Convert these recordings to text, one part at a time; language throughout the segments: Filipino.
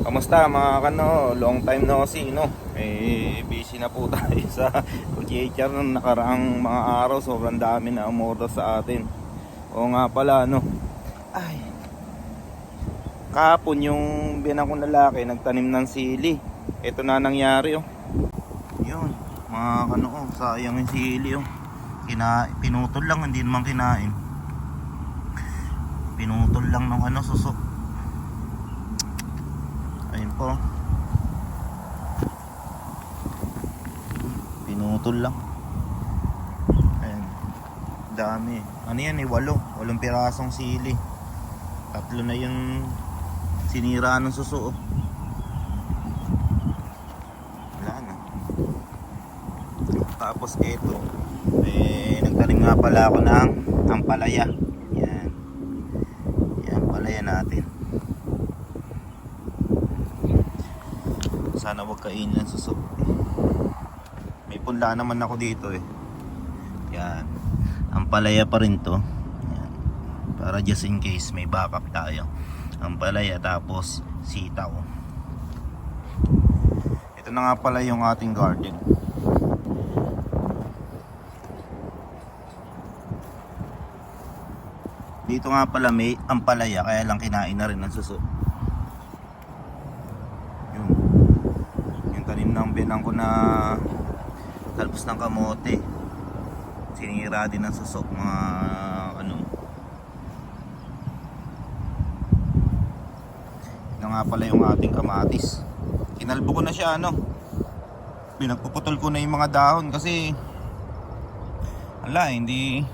Kamusta mga kano? Long time no see, no? Eh, busy na po tayo sa PGHR nung nakaraang mga araw. Sobrang dami na umorder sa atin. O nga pala, no? Ay. Kahapon yung binang kong lalaki, nagtanim ng sili. Ito na nangyari, oh. Yun, mga kano, oh. Sayang yung sili, oh. Kina, pinutol lang, hindi naman kinain. Pinutol lang ng ano, susok. Po. Pinutol lang. Ayun. Dami. Ano yan eh, walo. Walong pirasong sili. Tatlo na yung sinira ng suso. oh. Wala na. Tapos eto. Eh, nagtanim nga pala ako ng ampalaya. Yan. Yan, palaya natin. Sana wag kainin ng suso. May punla naman ako dito eh. Yan. Ang palaya pa rin to. Yan. Para just in case may backup tayo. Ang palaya tapos sitaw. Ito na nga pala yung ating garden. Dito nga pala may ampalaya kaya lang kinain na rin ng suso. Yun. Binang ko na talbos ng kamote. Sinira din ng susok mga ano. Ito nga pala yung ating kamatis. Kinalbo ko na siya ano. Pinagpuputol ko na yung mga dahon kasi ala hindi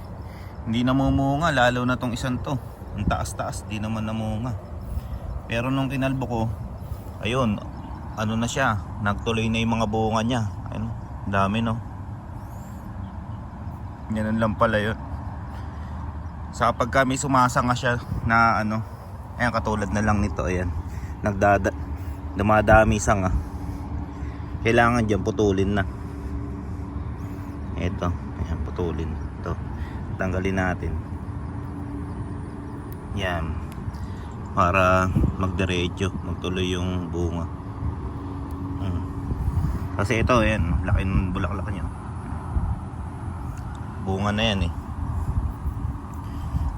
hindi namumunga lalo na tong isang to. Ang taas-taas di naman namunga. Pero nung kinalbo ko ayun ano na siya nagtuloy na yung mga bunga niya. Ayun dami no? Ganun lang pala yun. Sa pag kami sumasanga siya na ano ayan katulad na lang nito ayan. Nagdada dumadami sanga kailangan dyan putulin na. Ito ayan putulin ito tanggalin natin. Yan. Para magdiretso magtuloy yung bunga. Kasi ito yan laki ng bulaklak niya. Bunga na yan eh.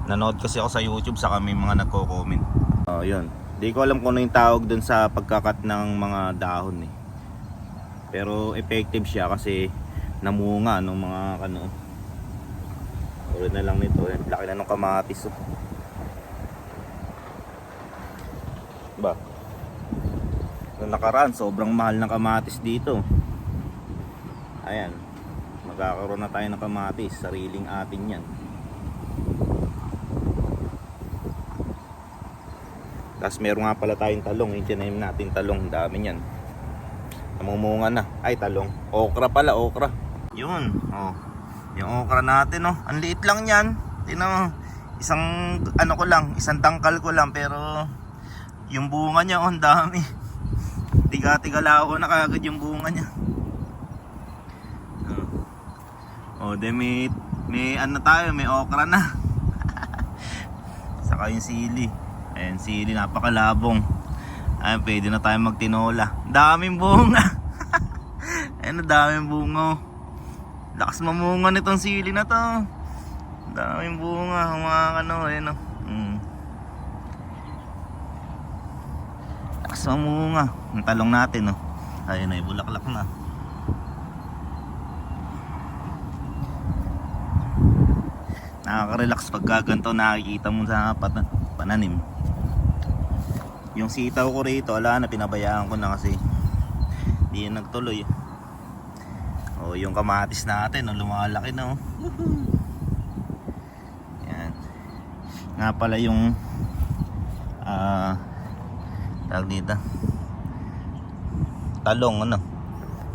Nanood kasi ako sa youtube sa kami mga nagko-comment. Oh yun. Di ko alam kung ano yung tawag dun sa pagkakat ng mga dahon eh. Pero effective siya kasi namunga ng mga ano. Tulad na lang nito eh. Laki na ng kamatis oh. Nakaraan, sobrang mahal ng kamatis dito. Ayan. Magkakaroon na tayo ng kamatis. Sariling atin yan. Tapos meron nga pala tayong talong. Yung tinanim natin talong. Dami yan. Namumunga na. Ay, talong. Okra pala, okra. Yun. Oh. Yung okra natin, oh. Ang liit lang yan. Tingnan mo. Isang, ano ko lang, isang tangkal ko lang. Pero, yung bunga niya, oh, ang dami. Tiga-tigala ako na kagad yung bunga niya. Oh, de may, may ano tayo, may okra na. Saka yung sili. Ayan, sili, napakalabong. Ayan, pwede na tayo magtinola. Daming bunga. Ayan, daming bunga. oh. Lakas mamunga nitong sili na to. Daming bunga, mga ano, ayan oh. Mm. Lakas mamunga. Ang talong natin oh. Ayun ay bulaklak na. Nakaka-relax pagka ganito nakikita mo sa pat pananim. Yung sitaw ko rito, ala na pinabayaan ko na kasi hindi yan nagtuloy. O yung kamatis natin, oh, lumalaki na oh. Yan. Nga pala yung ah tawag dito. Talong ano.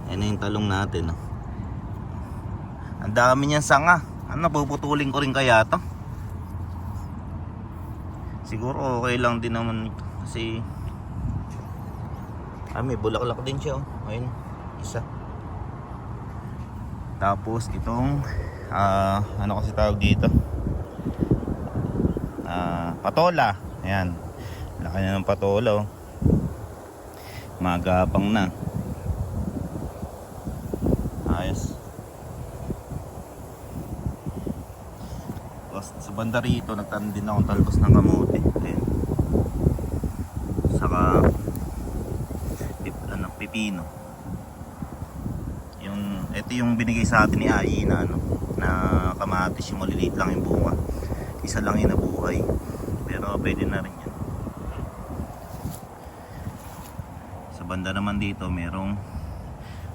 Yan yung talong natin oh. Ang dami niyan sanga. Ano, puputulin ko rin kaya to? Siguro okay lang din naman. Kasi Ah, may bulaklak din siya oh. Ayun, isa. Tapos itong ah, ano kasi tawag dito? Ah, patola. Ayan. Laki na ng patola oh. Magapang na. Ayos. Tapos sa banda rito, nagtanim din akong talbos ng kamote. Ayan. Saka pip, ano, pipino. Yung, ito yung binigay sa atin ni Ai na ano, na kamatis yung maliliit lang yung bunga. Isa lang yung nabuhay. Pero pwede na rin yan. Sa banda naman dito, merong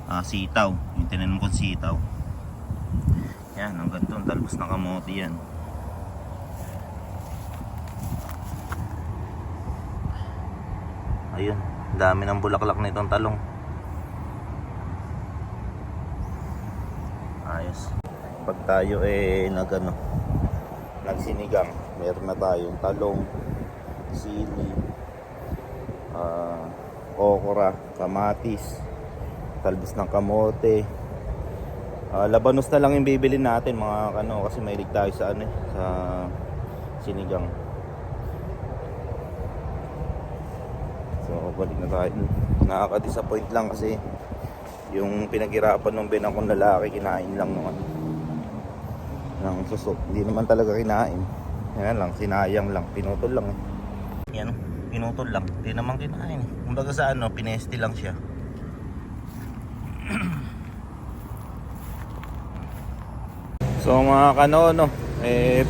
ah, sitaw. Yung tinanim kong sitaw. Yan, ang ganito ang talbos ng kamote yan. Ayun, dami ng bulaklak na itong talong. Ayos. Pag tayo eh nag ano, nagsinigang, meron na tayong talong, sili, ah, okra, kamatis, talbos ng kamote. Ah, labanos na lang yung bibili natin mga ano kasi mahilig tayo sa ano eh, sa sinigang. So balik na tayo. Nakaka-disappoint lang kasi yung pinaghirapan ng binang kong lalaki kinain lang ano ng susok. Hindi naman talaga kinain. Yan lang, sinayang lang, pinutol lang eh. Yan, pinutol lang. Hindi naman kinain. Kumbaga sa ano, pinesti lang siya. so mga kanono, eh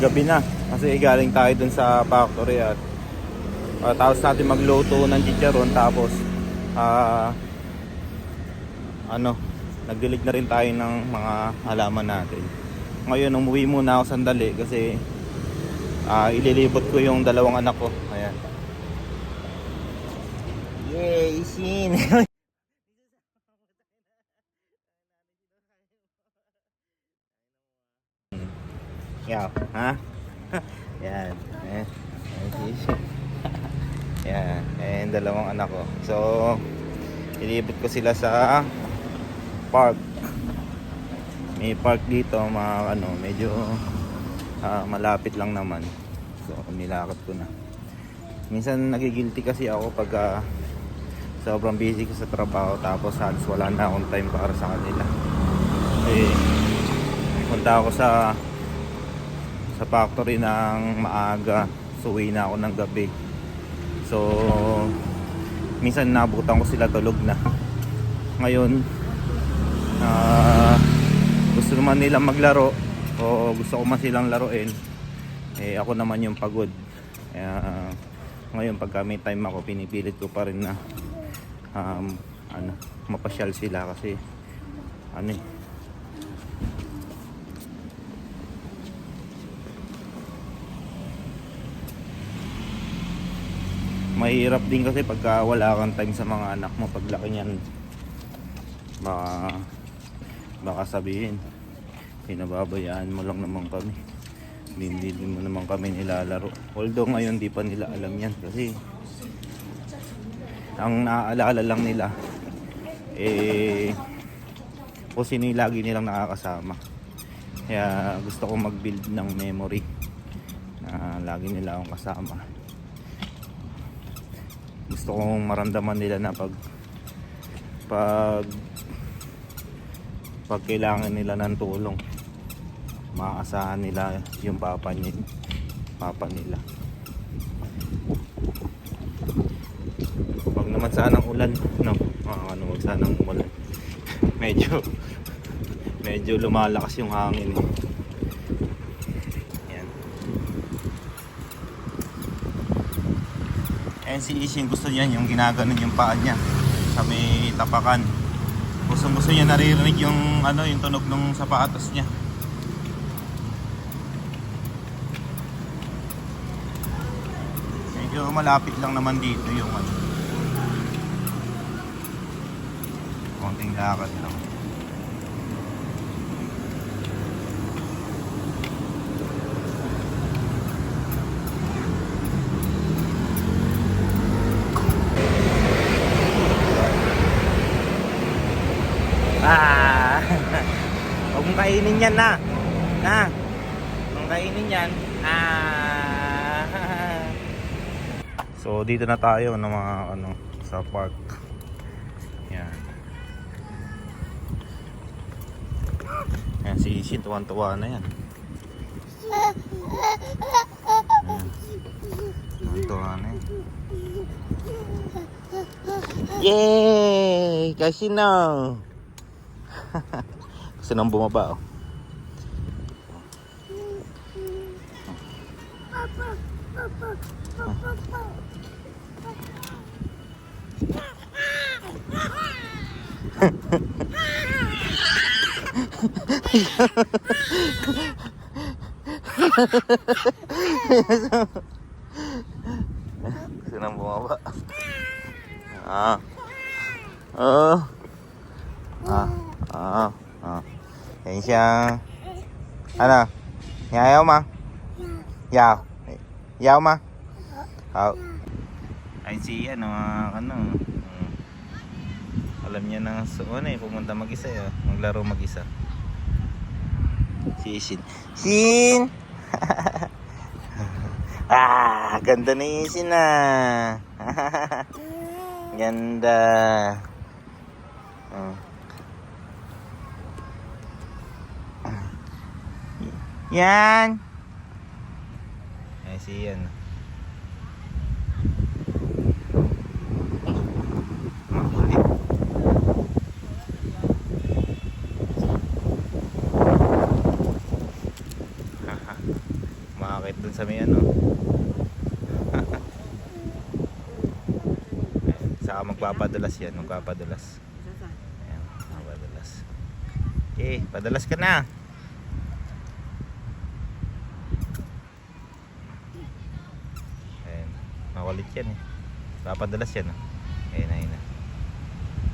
gabi na. Kasi galing tayo dun sa factory at uh, tapos natin magluto ng chicharon tapos ah ano, nagdilig na rin tayo ng mga halaman natin. Ngayon, umuwi muna ako sandali kasi ah ililibot ko yung dalawang anak ko. Yay, sin! Yaw, ha? Yan. Eh. Yan. Ayan, dalawang anak ko. So, ilibot ko sila sa park may park dito mga ano medyo ah, malapit lang naman so nilakad ko na minsan nagigilty kasi ako pag ah, sobrang busy ko sa trabaho tapos halos wala na akong time para sa kanila. Eh punta ako sa sa factory ng maaga. So uwi na ako ng gabi. So minsan nabutan ko sila tulog na. Ngayon ah, gusto naman nilang maglaro. O gusto ko man silang laruin. Eh ako naman yung pagod. Kaya ngayon pagka may time ako pinipilit ko pa rin na um, ano, mapasyal sila kasi ano eh. Mahirap din kasi pagka wala kang time sa mga anak mo paglaki niyan baka baka sabihin pinababayaan mo lang naman kami. Hindi mo naman kami nilalaro. Although ngayon di pa nila alam yan kasi ang naaalala lang nila eh kung sino yung lagi nilang nakakasama. Kaya gusto ko mag build ng memory na lagi nila akong kasama. Gusto kong maramdaman nila na pag pag pag kailangan nila ng tulong maaasahan nila yung papa niya papa nila naman sanang ulan no ah, ano wag sanang ulan medyo medyo lumalakas yung hangin yan Ayan si Ishin gusto niya yung ginaganon yung paa niya sa may tapakan. Gusto gusto niya naririnig yung ano yung tunog ng sapatos niya. Medyo malapit lang naman dito yung ano. Konting lakad lang. Ah! Huwag mong kainin yan na. Na. Huwag kainin yan. Ah! So dito na tayo ng mga ano sa park. Si Shin tuwan-tuwa na yan. Yan. Tuwan-tuwa na yan. Yay! Casino! Gusto nang bumaba oh. Gusto nang bumaba. Ah. Oh. Ah. Ah. Ah. Yan siya. Ano? Yayaw ma? Yaw. Yaw ma? Yaw. Ay si ano, ano. mm. Alam niya na so, ano eh, pumunta mag-isa eh. Maglaro mag-isa. Si Shin. Shin! ah, ganda ni Shin ah. Ganda. Oh. Yan. Ay, si yan. Sa may ano. Saka magpapadalas yan, magpapadalas. Ayan, magpapadalas. Okay, padalas ka na. Ayan, makulit yan eh. Papadalas yan. Oh. Ayan, ayun.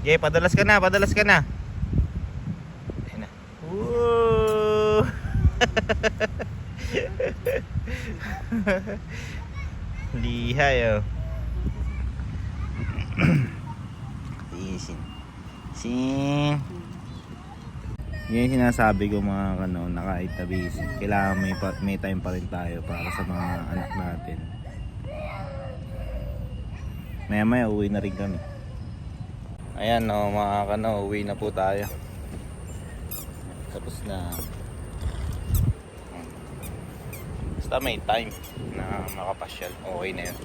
Okay, padalas ka na, padalas ka na. Ayan na. Woo! Lihay oh. Isin. Sin. Yan sinasabi ko mga ano, nakaitabi. Kailangan may, may time pa rin tayo para sa mga anak natin. Maya maya uwi na rin kami. Ayan no, mga kano, uwi na po tayo. Tapos na. Basta may time na makapasyal. Okay na yun.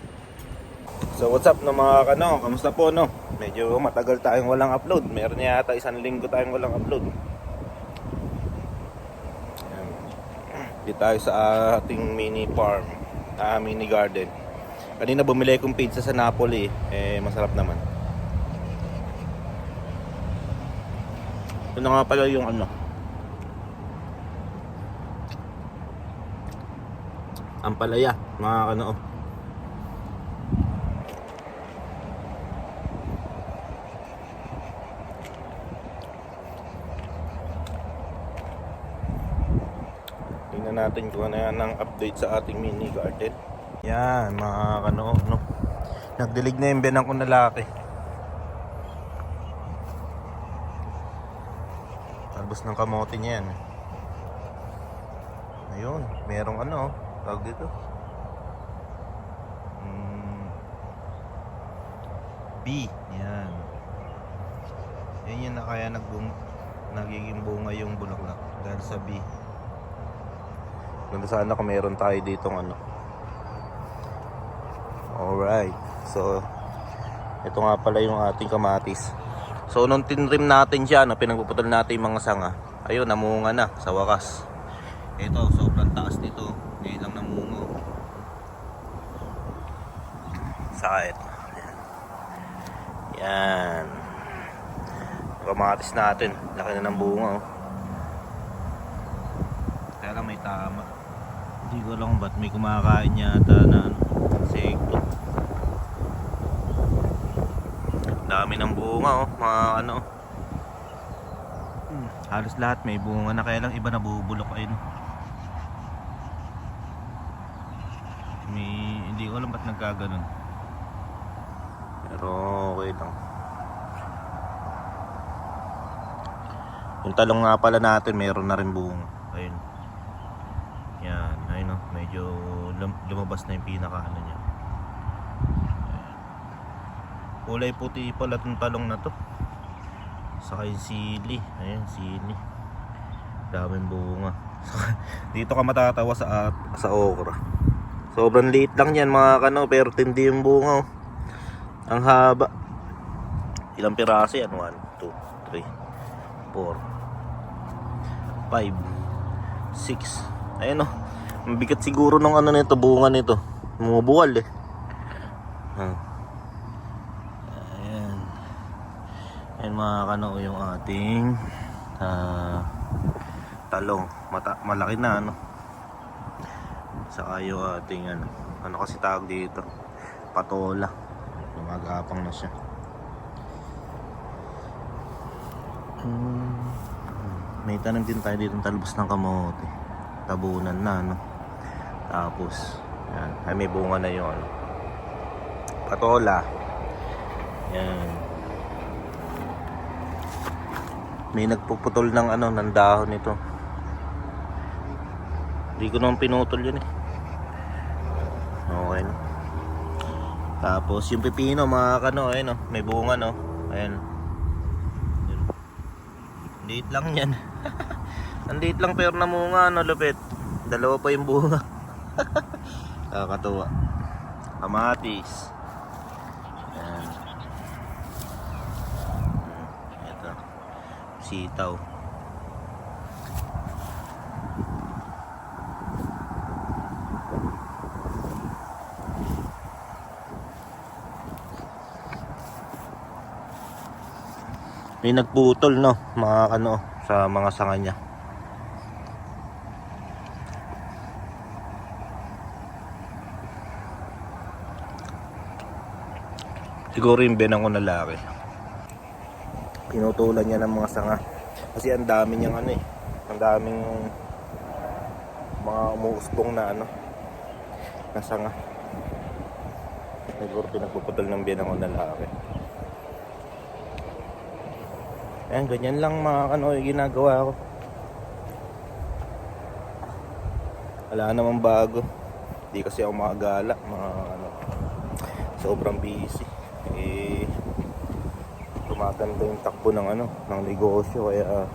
So what's up no mga kano? Kamusta po no? Medyo matagal tayong walang upload. Meron yata isang linggo tayong walang upload. Dito tayo sa ating mini farm. Ah, mini garden. Kanina bumili akong pizza sa Napoli. Eh, masarap naman. Ito na nga pala yung ano. Ampalaya, mga ano. oh. Tingnan natin kung ano yan ang update sa ating mini garden. Yan, mga ano, no. Nagdilig na yung binang ko na laki. Talbos ng kamote niya yan. Ayun, merong ano, tawag dito. Mm, B, yan. Yan yun na kaya nagbung nagiging bunga yung bulaklak dahil sa B. Ganda sana kung meron tayo ditong ano. Alright. So, ito nga pala yung ating kamatis. So, nung tinrim natin siya, no, pinagpuputol natin yung mga sanga. Ayun, namunga na sa wakas. Ito, sobrang taas nito. Ngayon lang namunga. oh. Saka ito. Yan. Yan. Kamatis natin. Laki na ng bunga. Oh. Kaya lang may tama. Hindi ko alam ba't may kumakain yata na ano, insekto. Dami ng bunga oh, mga ano. Hmm, halos lahat may bunga na kaya lang iba nabubulok ayun. Hindi ko alam ba't nagkaganon. Pero okay lang. Yung talong nga pala natin, mayroon na rin bunga. Ayun. Yan, ayun oh, medyo lum- lumabas na yung pinaka ano niya. Kulay puti pala itong talong na to. Saka yung sili. Ayan, sili. Daming bunga. Dito ka matatawa sa sa okra. Sobrang liit lang yan mga kano pero tindi yung bunga. oh. Ang haba. Ilang piraso yan? 1, 2, 3, 4, 5, 6. Ayun oh. Ang bigat siguro ng ano nito, bunga nito. Bumubuwal eh. Ah. Ayan. Ayan mga kano yung ating ah, talong. Mata malaki na ano. Saka yung ating ano. Ano kasi tawag dito? Patola. Lumagapang na siya. Hmm. May tanim din tayo dito talbos ng kamote. Tabunan na no. Tapos yan, ay may bunga na yung ano. Patola. Yan. May nagpuputol ng ano ng dahon nito. Hindi ko naman pinutol yun eh. Okay na. Tapos yung pipino mga kano, ayun oh, may bunga no. Ayan. Yun. Liit lang yan. Ang liit lang pero namunga no, lupit. Dalawa pa yung bunga. Nakakatuwa. Kamatis. Ayan. Ito. Sitaw. May nagputol no, mga ano, sa mga sanga niya. Siguro yung benang ko na laki. Pinutulan niya ng mga sanga. Kasi ang dami niyang ano eh. Ang daming mga umuusbong na ano. Na sanga. Siguro pinagpuputol ng benang ko na laki. Ayan, ganyan lang mga ano yung ginagawa ko. Wala namang bago. Hindi kasi ako makagala. Mga ano, sobrang busy. Eh, tumaganda yung takbo ng ano, ng negosyo. Kaya,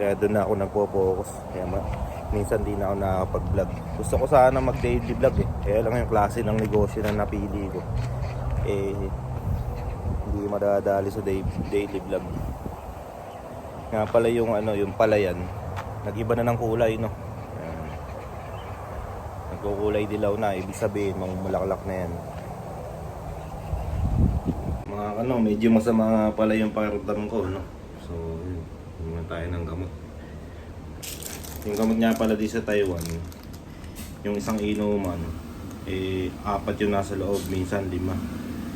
kaya doon na ako nagpo-focus. Kaya ma, minsan di na ako nakapag-vlog. Gusto ko sana mag-daily vlog eh. Kaya lang yung klase ng negosyo na napili ko. Eh, hindi madadali sa day, daily vlog. Nga pala yung ano, yung palayan, nag-iba na ng kulay, no. Ayan. Nagkukulay dilaw na, ibig sabihin, mamulaklak na yan. Mga ano, medyo masama pala yung pakiramdam ko, no. So, yun, tayo ng gamot. Yung gamot nga pala di sa Taiwan, yung isang inuman, eh, apat yung nasa loob, minsan lima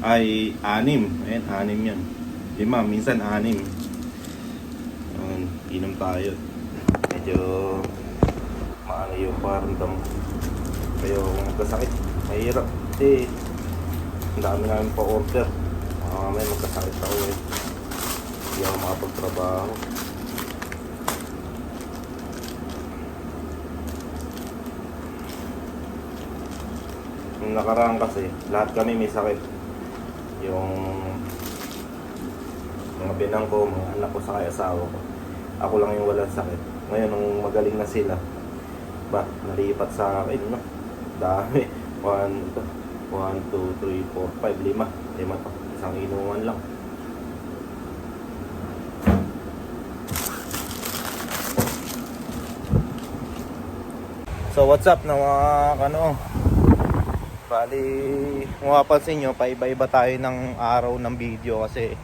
ay anim. Ayan, anim yan. Lima, minsan anim. Ayan, inom tayo. Medyo maano yung paramdam. Kayo kung magkasakit, mahirap. Kasi ang dami namin pa order. Mga may magkasakit ako eh. Hindi ako makapagtrabaho. Nakaraan kasi, lahat kami may sakit yung mga binang ko, mga anak ko sa kaya asawa ko. Ako lang yung walang sakit. Ngayon, nung magaling na sila, ba, nalipat sa akin, no? Dami. 1, 1, 2, 3, 4, 5, 5, 5 to. Isang inuman lang. So what's up na mga ano Bali, kung mapapansin nyo, paiba-iba tayo ng araw ng video kasi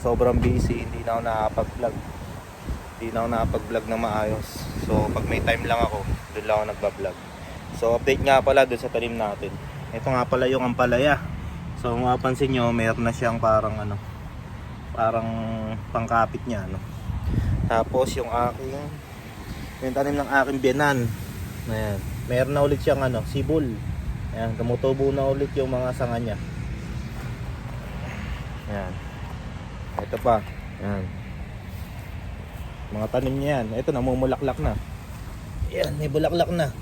sobrang busy, hindi na ako nakapag-vlog. Hindi na ako nakapag-vlog na maayos. So, pag may time lang ako, doon lang ako nagba-vlog. So, update nga pala doon sa talim natin. Ito nga pala yung ampalaya. So, mapapansin nyo, meron na siyang parang ano, parang pangkapit niya, no? Tapos, yung aking, yung tanim ng aking biyanan, Ayan. Meron na ulit siyang ano, sibol. Ayan, tumutubo na ulit yung mga sanga niya. Ayan. Ito pa. Ayan. Mga tanim niya yan. Ito, namumulaklak na. Ayan, may bulaklak na.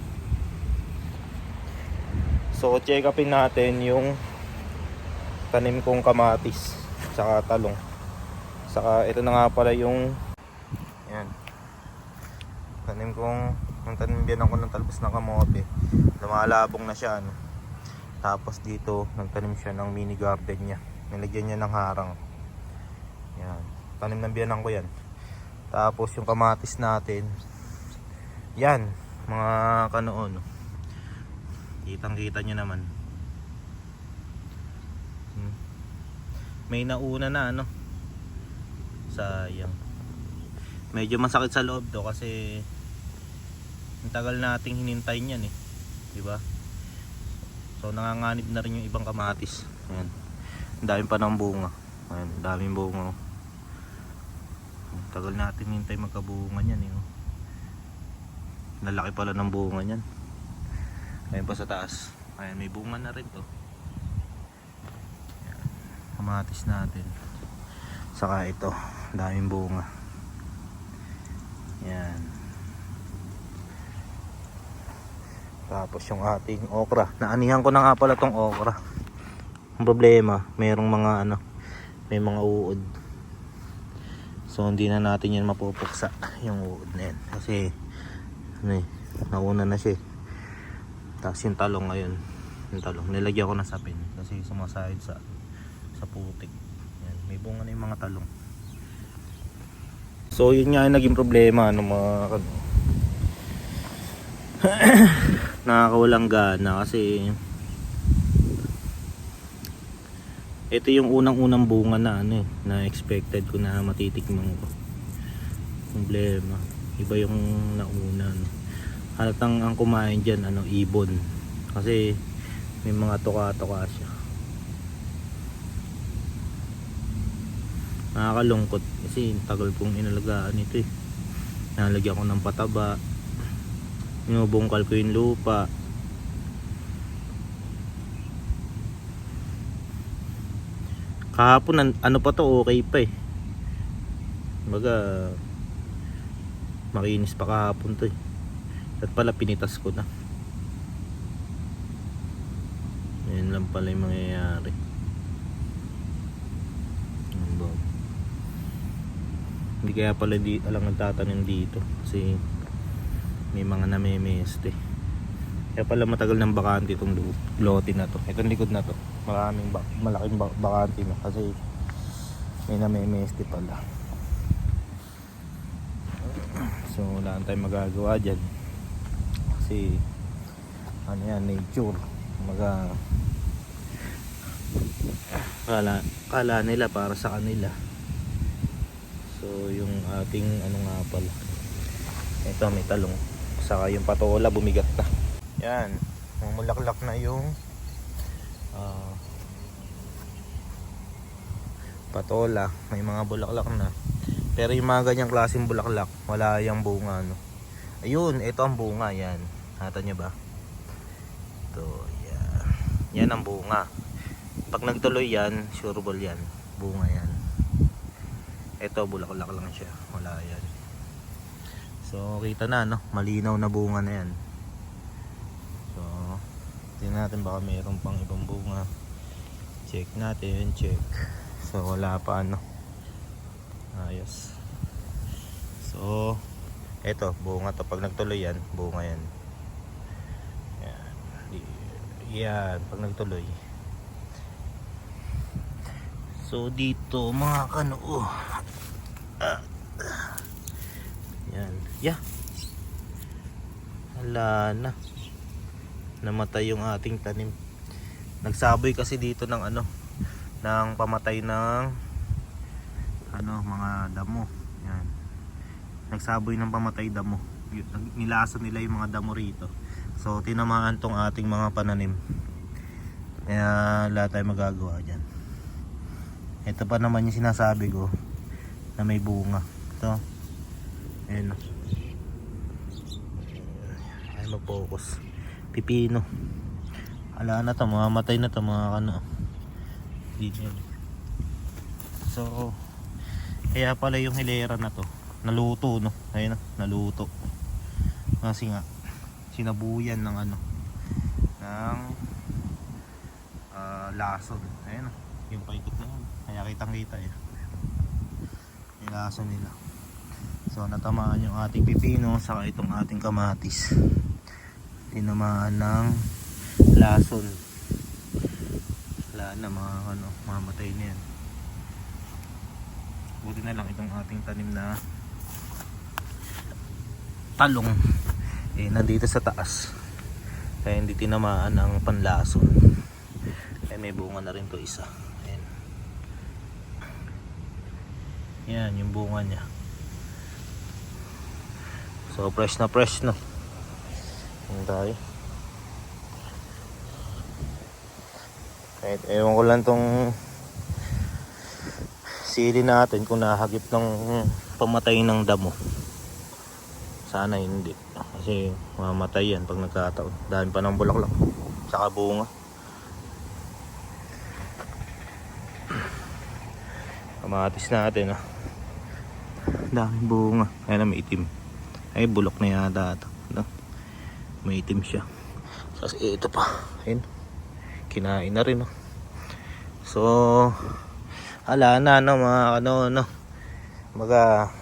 So, check upin natin yung tanim kong kamatis tsaka talong saka ito na nga pala yung yan tanim kong nung tanim din ako ng talbos ng kamote lumalabong na siya ano. tapos dito nagtanim siya ng mini garden niya. Nilagyan niya ng harang. Yan. Tanim ng biyanan ko yan. Tapos yung kamatis natin. Yan mga kanoon. Kitang kita nyo naman. Hmm. may nauna na ano? Sayang. Medyo masakit sa loob to kasi ang tagal nating hinintay niyan eh di ba so nanganganib na rin yung ibang kamatis. Ayan. Ang dami pa ng bunga. Ayan ang daming bunga oh. tagal natin hintay magkabunga niyan eh oh. lalaki pala ng bunga niyan. Ayun pa sa taas. Ayan may bunga na rin to Ayan, kamatis natin. Saka ito daming bunga. Yan tapos yung ating okra. Naanihan ko na nga pala tong okra. Ang problema mayroong mga ano may mga uod. So hindi na natin yan mapupuksa yung uod na yan. Kasi ano eh nauna na siya eh. tapos yung talong ngayon yung talong nilagyan ko na sa pin kasi sumasahid sa sa putik. Yan, may bunga na yung mga talong. So yun nga yung naging problema ano mga kan- nakakawalang gana kasi ito yung unang-unang bunga na ano eh, na expected ko na matitikman ko. Problema. Iba yung nauna no. halatang ang kumain dyan ano ibon. Kasi may mga tuka-tuka siya. Nakakalungkot. Kasi tagal kong inalagaan ito eh. Nalagyan ko ng pataba Binubungkal ko yung lupa. Kahapon an- ano pa to okay pa eh. Baga makinis pa kahapon to eh. At pala pinitas ko na. Yan lang pala yung mangyayari. Ba? Hindi kaya pala di alang nagtatanim dito kasi may mga namemeste kaya pala matagal ng bakante itong lote na to. Itong likod na to. Maraming ba- malaking ba- bakante na kasi may namemeste pala. So wala tayong magagawa dyan. Kasi ano yan nature. Maga kala, kala nila para sa kanila. So yung ating ano nga pala. Ito may talong saka yung patola bumigat na. Yan. Mumulaklak na yung ah, patola. May mga bulaklak na. Pero yung mga ganyang klaseng bulaklak wala yung bunga no? Ayun ito ang bunga yan. Hata nyo ba? Ito yan. Yan ang bunga. Pag nagtuloy yan sureball yan. Bunga yan. Ito bulaklak lang siya. Wala yan So kita na no, malinaw na bunga na yan. So tingnan natin baka mayroon pang ibang bunga. Check natin, check. So wala pa ano. Ayos. So eto, bunga to pag nagtuloy yan, bunga yan. Yan. Yan, pag nagtuloy. So dito mga kano, oh. Ah. Yeah. Hala na. Namatay yung ating tanim. Nagsaboy kasi dito ng ano, ng pamatay ng ano, mga damo. Yan. Nagsaboy ng pamatay damo. Nilasa nila yung mga damo rito. So tinamaan tong ating mga pananim. Kaya wala tayong magagawa dyan. Ito pa naman yung sinasabi ko na may bunga. Ito. Ayan o. Ay mag-focus. Pipino. Ala na to, mamamatay na to mga ano. Yun. So, kaya pala yung hilera na to. Naluto no. Ayun na, naluto. Kasi nga, sinabuyan ng ano. Ng ah, lason. Ayun o. yung paikot na yan. Kaya kitang kita eh. Yung aso nila. So natamaan yung ating pipino saka itong ating kamatis. Tinamaan ng lason. Wala na mga ano, mamatay na yan. Buti na lang itong ating tanim na talong eh nandito sa taas. Kaya hindi tinamaan ng panlason. Eh may bunga na rin to isa. Ayan. Yan yung bunga niya. So fresh na fresh no. Yan tayo. Kahit ewan ko lang tong sili natin kung nahagip ng pamatay ng damo. Sana hindi. Kasi mamatay yan pag nagkataon. Dami pa ng bulaklak. Tsaka bunga. Kamatis natin ah. Daming bunga. Ayun na may itim. Ay bulok na yata ito. May itim siya. Tapos eh, ito pa. Ayun. Kinain na rin. Oh. So, ala na no mga ano no. Maga